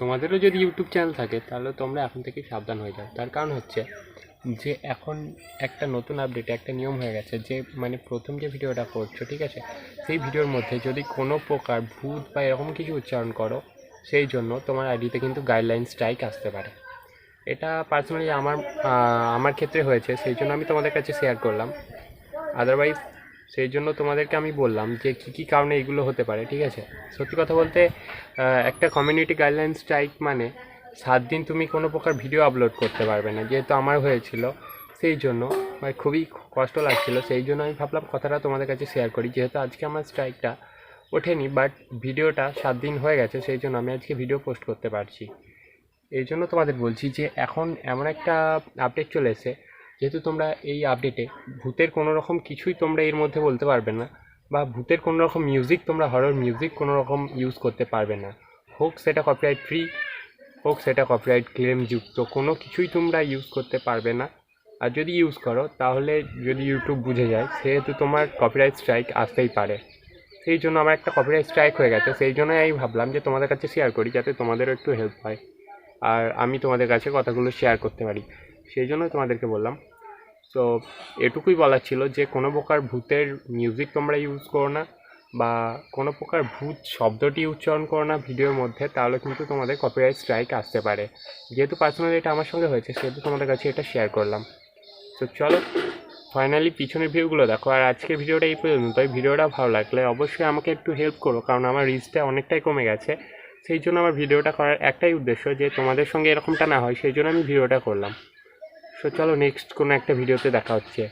তোমাদেরও যদি YouTube channel থাকে, তাহলে তোমরা এখন থেকেই সাবধান হয়ে যাও। তার কারণ হচ্ছে যে এখন একটা নতুন আপডেট একটা নিয়ম হয়ে গেছে যে মানে প্রথম যে ভিডিওটা করছ, ঠিক আছে? সেই ভিডিওর মধ্যে যদি কোনো প্রকার ভূত বা এরকম কিছু উচ্চারণ করো, সেই জন্য তোমার আইডিতে কিন্তু গাইডলাইন স্ট্রাইক আসতে পারে। এটা পার্সোনালি আমার আমার ক্ষেত্রে হয়েছে, সেই জন্য আমি তোমাদের কাছে শেয়ার করলাম। আদারওয়াইজ সেই জন্য তোমাদেরকে আমি বললাম যে কী কী কারণে এগুলো হতে পারে, ঠিক আছে? সত্যি কথা বলতে একটা কমিউনিটি গাইডলাইন স্ট্রাইক মানে সাত দিন তুমি কোনো প্রকার ভিডিও আপলোড করতে পারবে না, যেহেতু আমার হয়েছিল, সেই জন্য মানে খুবই কষ্ট লাগছিল, সেই জন্য আমি ভাবলাম কথাটা তোমাদের কাছে শেয়ার করি, যেহেতু আজকে আমার স্ট্রাইকটা ওঠেনি বাট ভিডিওটা সাত দিন হয়ে গেছে, সেই জন্য আমি আজকে ভিডিও পোস্ট করতে পারছি। এই জন্য তোমাদের বলছি যে এখন এমন একটা আপডেট চলে এসেছে যেহেতু তোমরা এই আপডেটে ভূতের কোনো রকম কিছুই তোমরা এর মধ্যে বলতে পারবে না, বা ভূতের কোনো রকম মিউজিক তোমরা হরর মিউজিক কোনো রকম ইউজ করতে পারবে না। হোক সেটা কপিরাইট ফ্রি হোক সেটা কপিরাইট ক্লেমযুক্ত কোনো কিছুই তোমরা ইউজ করতে পারবে না। আর যদি ইউজ করো, তাহলে যদি ইউটিউব বুঝে যায়, সেহেতু তোমার কপিরাইট স্ট্রাইক আসতেই পারে। সেই জন্য আমার একটা কপিরাইট স্ট্রাইক হয়ে গেছে, সেই জন্যই আমি ভাবলাম যে তোমাদের কাছে শেয়ার করি, যাতে তোমাদেরও একটু হেল্প হয়। আর আমি তোমাদের কাছে কথাগুলো শেয়ার করতে পারি। সেই জন্য তোমাদেরকে বললাম তো এটুকুই বলার ছিল যে, কোনো প্রকার ভূতের মিউজিক তোমরা ইউজ করো না বা কোনো প্রকার ভূত শব্দটি উচ্চারণ করো না ভিডিওর মধ্যে, তাহলে কিন্তু তোমাদের কপিরাইট স্ট্রাইক আসতে পারে। যেহেতু পার্সোনালি এটা আমার সঙ্গে হয়েছে, সেহেতু তোমাদের কাছে এটা শেয়ার করলাম। তো চলো ফাইনালি পিছনের ভিডিওগুলো দেখো। আর আজকের ভিডিওটা এই পর্যন্ত। তাই ভিডিওটা ভালো লাগলে অবশ্যই আমাকে একটু হেল্প করো, কারণ আমার রিচটা অনেকটাই কমে গেছে। সেই জন্য আমার ভিডিওটা করার একটাই উদ্দেশ্য যে, তোমাদের সঙ্গে এরকমটা না হয়, সেই জন্য আমি ভিডিওটা করলাম। সো চলো নেক্সট কোনো একটা ভিডিওতে দেখা হচ্ছে।